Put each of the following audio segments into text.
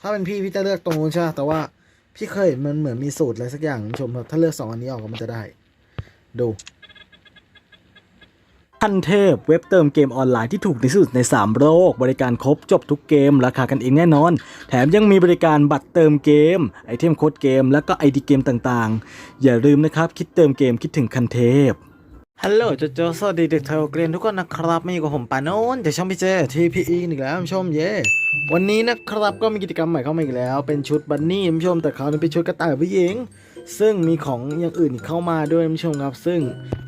ถ้าเป็นพี่พี่จะเลือกตรงนู้นใช่ไหมแต่ว่าพี่เคยเห็นมันเหมือนมีสูตรอะไรสักอย่างคุณผู้ชมครับถ้าเลือกสองอันนี้ออกก็มันจะได้ ดูทันเทพเว็บเติมเกมออนไลน์ที่ถูกที่สุดใน 3 โลก บริการครบจบทุกเกม ราคากันเองแน่นอน แถมยังมีบริการบัตรเติมเกม ไอเทมโค้ดเกม แล้วก็ไอดีเกมต่างๆ อย่าลืมนะครับ คิดเติมเกมคิดถึงคันเทพ ฮัลโหลโจโจสวัสดีเด็กเทลเกรนทุกคนนะครับมาอยู่กับผมปาโนนจากช่องพี่เจทีพีอีอีกแล้วคุณผู้ชมเย่วันนี้นะครับก็มีกิจกรรมใหม่เข้ามาอีกแล้ว เป็นชุดบันนี่คุณผู้ชมแต่คราวนี้เป็นชุดกระต่ายผู้หญิง ซึ่งมีของอย่างอื่นเข้ามาด้วยคุณผู้ชมครับ ซึ่ง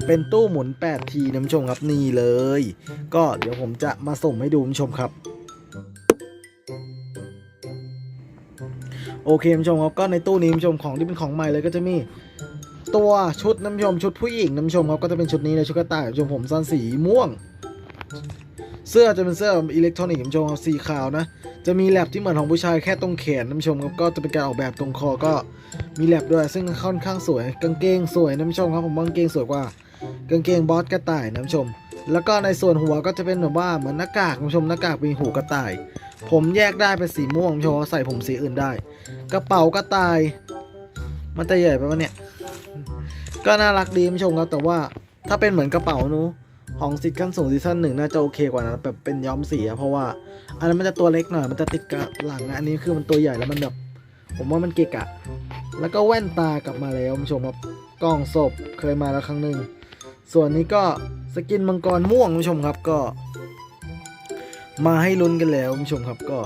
เป็นตู้หมุน 8 ทีคุณผู้ชมครับนี่เลย ก็เดี๋ยวผมจะมาส่งให้ดูคุณผู้ชมครับโอเคคุณผู้ชมครับก็ในตู้นี้คุณผู้ชมของที่เป็นของใหม่เลยก็จะมี ตัวชุดน้ำชมชุดผู้หญิงน้ำชมครับก็จะเป็นชุดนี้เลยชุดกระต่ายน้ำชมผมสั้นสีม่วง เสื้อจะเป็นเสื้ออิเล็กทรอนิกส์น้ำชมครับสีขาวนะ จะมีแลบที่เหมือนของผู้ชายแค่ตรงแขนน้ำชมครับก็จะเป็นการออกแบบตรงคอก็มีแลบด้วย ซึ่งค่อนข้างสวยกางเกงสวยน้ำชมครับผมว่ากางเกงสวยกว่ากางเกงบอสกระต่ายน้ำชม แล้วก็ในส่วนหัวก็จะเป็นแบบว่าเหมือนหน้ากากน้ำชมหน้ากากมีหูกระต่าย ผมแยกได้เป็นสีม่วงน้ำชมใส่ผมสีอื่นได้ กระเป๋ากระต่าย มันจะใหญ่ไปปะเนี่ย ก็น่ารักดีผู้ชมครับ แต่ว่าถ้าเป็นเหมือนกระเป๋านูของซิทขั้นสูงซีซั่นหนึ่งน่าจะโอเคกว่านะแบบเป็นย้อมสีอะเพราะว่าอันนั้นมันจะตัวเล็กหน่อยมันจะติดกับหลังอะอันนี้คือมันตัวใหญ่แล้วมันแบบผมว่ามันเกะกะ แล้วก็แว่นตากลับมาแล้วผู้ชมครับกล้องศพเคยมาแล้วครั้งหนึ่งส่วนนี้ก็สกินมังกรม่วงผู้ชมครับก็ มาให้ลุ้นกันแล้วผู้ชมครับก็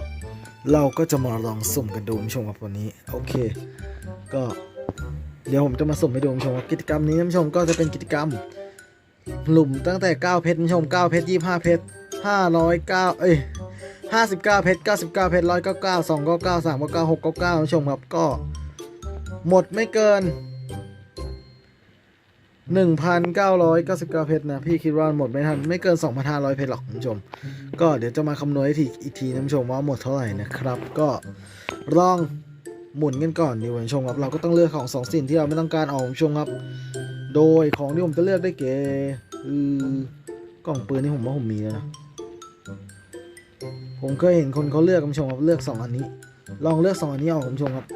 เราก็จะมาลองสุ่มกันดูผู้ชมครับวันนี้ โอเค ก็ เดี๋ยวผมจะมาสุ่มให้ดูคุณผู้ชมกิจกรรมนี้คุณผู้ชมก็จะเป็นกิจกรรม หลุมตั้งแต่ 9 เพชรคุณผู้ชม 9 เพชร 25 เพชร 509 เอ้ย 59 เพชร 99 เพชร 199 299 399 699คุณผู้ชมครับก็หมดไม่เกิน 1,999 เพชรนะ พี่คิดว่าหมดไม่ทันไม่เกิน 2,500 เพชรหรอกคุณผู้ชม ก็เดี๋ยวจะมาคำนวณให้ทีอีกทีนะคุณผู้ชมว่าหมดเท่าไหร่นะครับ ก็ลอง หมุนกันก่อนดีกว่าคุณผู้ชมครับ เราก็ต้องเลือกของสองสิ่งที่เราไม่ต้องการออกคุณผู้ชมครับ โดยของที่ผมจะเลือกได้เก๋คือกล่องปืนนี่ผมว่าผมมีแล้วนะ ผมเคยเห็นคนเขาเลือกคุณผู้ชมครับเลือกสองอันนี้ ลองเลือกสองอันนี้ออกคุณผู้ชมครับ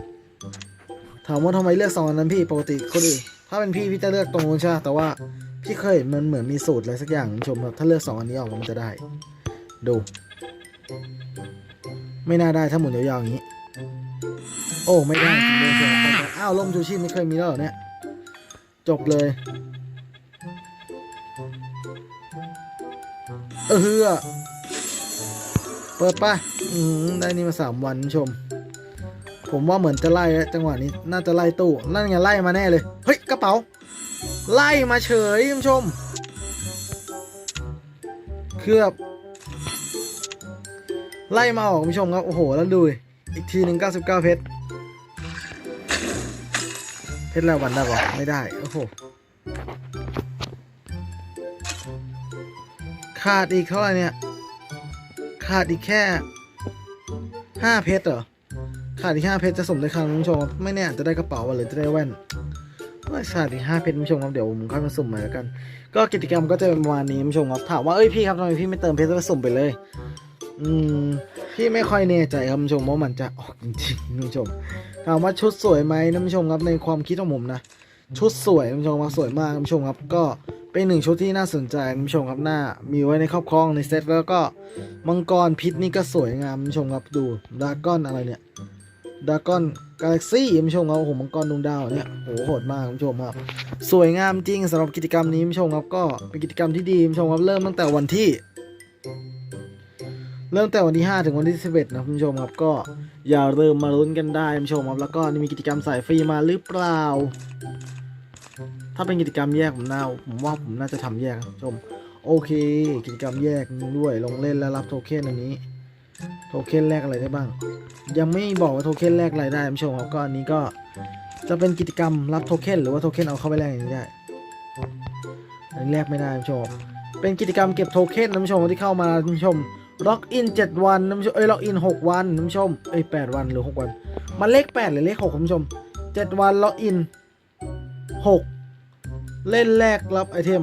ถามว่าทำไมเลือกสองอันนั้นพี่ปกติคนอื่นถ้าเป็นพี่พี่จะเลือกตรงนู้นใช่แต่ว่าพี่เคยเห็นมันเหมือนมีสูตรอะไรสักอย่างคุณผู้ชมครับถ้าเลือกสองอันนี้ออกมันจะได้ ดู ไม่น่าได้ถ้าหมุนยาวๆอย่างนี้ อ้ไม่ได้จริงเลยเสียไปไปอ้าวลมชูชีพไม่เคยมีแล้วเหรอเนี่ย จบเลยเออเฮือเปิดไปอืมได้นี่มาสามวันคุณผู้ชม ผมว่าเหมือนจะไล่แล้วจังหวะนี้ น่าจะไล่ตู้นั่นไงไล่มาแน่เลย เฮ้ย กระเป๋า ไล่มาเฉยคุณผู้ชมคือแบบไล่มาออกคุณผู้ชมครับ โอ้โห แล้วดูดิอีกทีหนึ่ง99 เพชร เพชรรายวันได้ปะไม่ได้ โอ้โห ขาดอีกเท่าไหร่เนี่ย ขาดอีกแค่ห้าเพชรเหรอ ขาดอีกห้าเพชรจะสมได้ครั้งคุณผู้ชมครับไม่แน่อาจจะได้กระเป๋าหรือจะได้แว่นว่าขาดอีกห้าเพชรคุณผู้ชมครับเดี๋ยวผมค่อยมาสุ่มใหม่แล้วกัน ก็กิจกรรมก็จะเป็นประมาณนี้คุณผู้ชมครับถามว่าเอ้ยพี่ครับทำไมพี่ไม่เติมเพชรแล้วสุ่มไปเลย อืมพี่ไม่ค่อยแน่ใจครับคุณผู้ชมว่ามันจะออกจริงๆคุณผู้ชมถามว่าชุดสวยไหมท่านผู้ชมครับในความคิดของผมนะ ชุดสวยท่านผู้ชมครับสวยมากท่านผู้ชมครับ ก็เป็นหนึ่งชุดที่น่าสนใจท่านผู้ชมครับหน้า มีไว้ในครอบครองในเซตแล้วก็มังกรพิษนี่ก็สวยงามท่านผู้ชมครับดูดากอนอะไรเนี่ยดากอนกาแล็กซี่ท่านผู้ชมครับโอ้โหมังกรดวงดาวเนี่ยโอ้โหโหดมากท่านผู้ชมครับ สวยงามจริงสำหรับกิจกรรมนี้ท่านผู้ชมครับก็เป็นกิจกรรมที่ดีท่านผู้ชมครับเริ่มตั้งแต่วันที่ เริ่มแต่วันที่ 5 ถึงวันที่ 11 นะคุณผู้ชมครับ ก็อย่าลืมมาลุ้นกันได้คุณผู้ชมครับ แล้วก็นี่มีกิจกรรมสายฟรีมาหรือเปล่า ถ้าเป็นกิจกรรมแยกผมน่าผมว่าผมน่าจะทำแยกคุณผู้ชม โอเค กิจกรรมแยกด้วยลงเล่นแล้วรับโทเค็นอันนี้ โทเค็นแลกอะไรได้บ้าง ยังไม่บอกว่าโทเค็นแลกอะไรได้คุณผู้ชมครับ ก็อันนี้ก็จะเป็นกิจกรรมรับโทเค็นหรือว่าโทเค็นเอาเข้าไปแลกอย่างนี้ได้อันนี้แลกไม่ได้คุณผู้ชม เป็นกิจกรรมเก็บโทเค็นนะคุณผู้ชมที่เข้ามาคุณผู้ชม ล็อกอิน 7 วันนะคุณผู้ชมเอ้ยล็อกอิน 6 วันนะคุณผู้ชมเอ้ย8วันหรือ 6 วัน มันเลข 8 หรือเลข6คุณผู้ชม 7 วันล็อกอิน 6 เล่นแรกรับไอเทม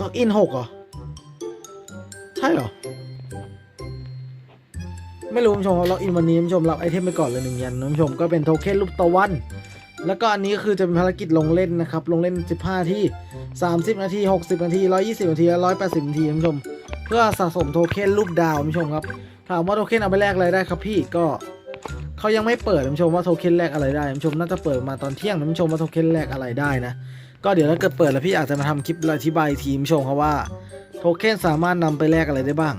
ล็อกอิน 6 เหรอ ใช่เหรอ ไม่รู้คุณผู้ชมครับล็อกอินวันนี้คุณผู้ชมรับไอเทมไปก่อนเลยหนึ่งยันคุณผู้ชมก็เป็นโทเค็นรูปตะวัน แล้วก็อันนี้คือจะเป็นภารกิจลงเล่นนะครับ ลงเล่น 15 ที่ 30 นาที 60 นาที 120 นาทีและ180 นาทีคุณผู้ชม เพื่อสะสมโทเค็นรูปดาวคุณผู้ชมครับ ถามว่าโทเค็นเอาไปแลกอะไรได้ครับพี่ก็เขายังไม่เปิดคุณผู้ชมว่าโทเค็นแลกอะไรได้คุณผู้ชมน่าจะเปิดมาตอนเที่ยงคุณผู้ชมว่าโทเค็นแลกอะไรได้นะก็เดี๋ยวถ้าเกิดเปิดแล้วพี่อาจจะมาทำคลิปอธิบายทีคุณผู้ชมครับว่าโทเค็นสามารถนำไปแลกอะไรได้บ้าง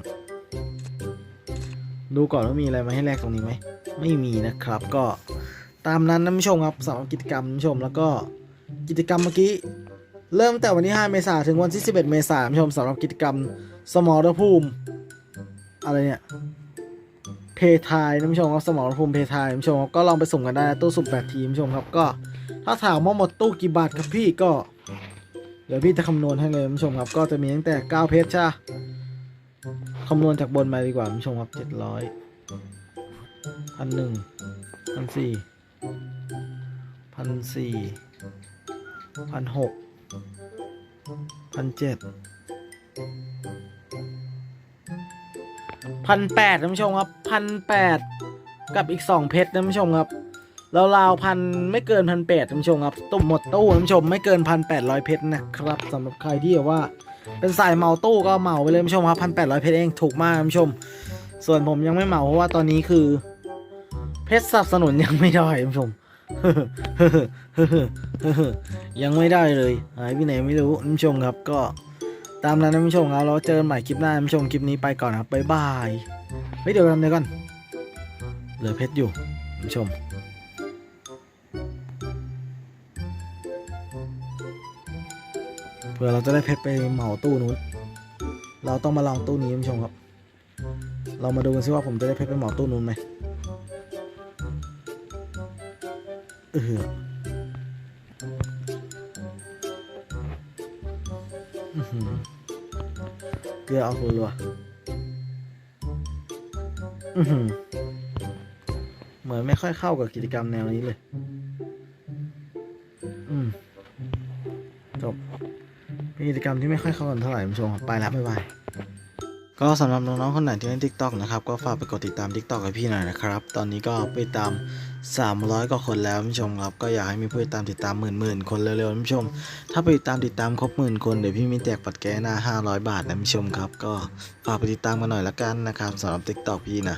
ดูก่อนว่ามีอะไรมาให้แลกตรงนี้ไหมไม่มีนะครับก็ตามนั้นนะผู้ชมครับสำหรับกิจกรรมผู้ชมแล้วก็กิจกรรมเมื่อกี้ เริ่มแต่วันที่ 5 เมษายนถึงวันที่ 11 เมษายนผู้ชมสำหรับกิจกรรมสมรภูมิ อะไรเนี่ย เพทายนะผู้ชมครับสมรภูมิเพทายนะผู้ชมครับก็ลองไปสุ่มกันได้นะตู้สุ่ม8ทีมผู้ชมครับก็ ถ้าถามว่าหมดตู้กี่บาทครับพี่ก็ เดี๋ยวพี่จะคำนวณให้เลยผู้ชมครับ ก็จะมีตั้งแต่ 9 เพชรใช่คำนวณจากบนมาดีกว่าผู้ชมครับ 700พันหนึ่งพันสี่พันสี่พันหก พันเจ็ดพันแปดท่านผู้ชมครับพันแปดกับอีกสองเพชรท่านผู้ชมครับเราราวพันไม่เกินพันแปดท่านผู้ชมครับตุ้มหมดตู้ท่านผู้ชมไม่เกินพันแปดร้อยเพชรนะครับสำหรับใครที่แบบว่า เป็นสายเมาตู้ก็เมาไปเลยท่านผู้ชมครับพันแปดร้อยเพชรเองถูกมากท่านผู้ชม ส่วนผมยังไม่เมาเพราะว่าตอนนี้คือ เพชรสนับสนุนยังไม่ได้ท่านผู้ชม ยังไม่ได้เลย หายไปไหนไม่รู้ท่านผู้ชมครับก็ตามนั้นนะท่านผู้ชมครับเราเจอกันใหม่คลิปหน้าท่านผู้ชมคลิปนี้ไปก่อนครับบ๊ายบายเฮ้ยเดี๋ยวกันเดี๋ยวกันเหลือเพชรอยู่ท่านผู้ชมเพื่อเราจะได้เพชรไปเหมาตู้นู้น เราต้องมาลองตู้นี้ท่านผู้ชมครับ เรามาดูกันซิว่าผมจะได้เพชรไปเหมาตู้นู้นไหม เกือกลือเอารัวๆอื้อหือเหมือนไม่ค่อยเข้ากับกิจกรรมแนวนี้เลย อืมจบเป็นกิจกรรมที่ไม่ค่อยเข้ากันเท่าไหร่คุณผู้ชมไปแล้วบ๊ายบาย ก็สำหรับน้องๆคนไหนที่เล่น TikTok นะครับก็ฝากไปกดติดตาม TikTok ให้พี่หน่อยนะครับ ตอนนี้ก็ไปตาม 300 กว่าคนแล้วผู้ชมครับ ก็อยากให้มีผู้ติดตามติดตามหมื่นหมื่นๆคนเร็วๆผู้ชม ถ้าไปติดตามติดตามครบหมื่นคนเดี๋ยวพี่มีแจกปัดแก้หน้า 500 บาทนะผู้ชมครับ ก็ฝากไปติดตามกันหน่อยละกันนะครับสำหรับ TikTok พี่นะ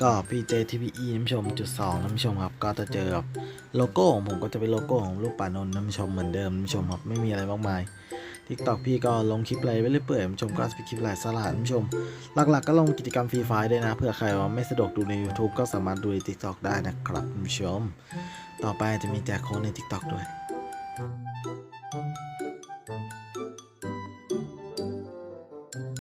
ก็พี่เจทีพีอีท่านผู้ชมจุดสองท่านผู้ชมครับก็จะเจอกับโลโก้ของผมก็จะเป็นโลโก้ของรูปป่านนท์ท่านผู้ชมเหมือนเดิมท่านผู้ชมครับไม่มีอะไรมากมาย ทิกตอกพี่ก็ลงคลิปอะไรไปเรื่อยเปื่อยท่านผู้ชมก็เป็นคลิปหลายสาระท่านผู้ชม หลักๆ ก็ลงกิจกรรมฟรีไฟล์ด้วยนะ เผื่อใครว่าไม่สะดวกดูใน YouTube ก็สามารถดูใน TikTok ได้นะครับคุณผู้ชม ต่อไปจะมีแจกโค้ดใน TikTok ด้วย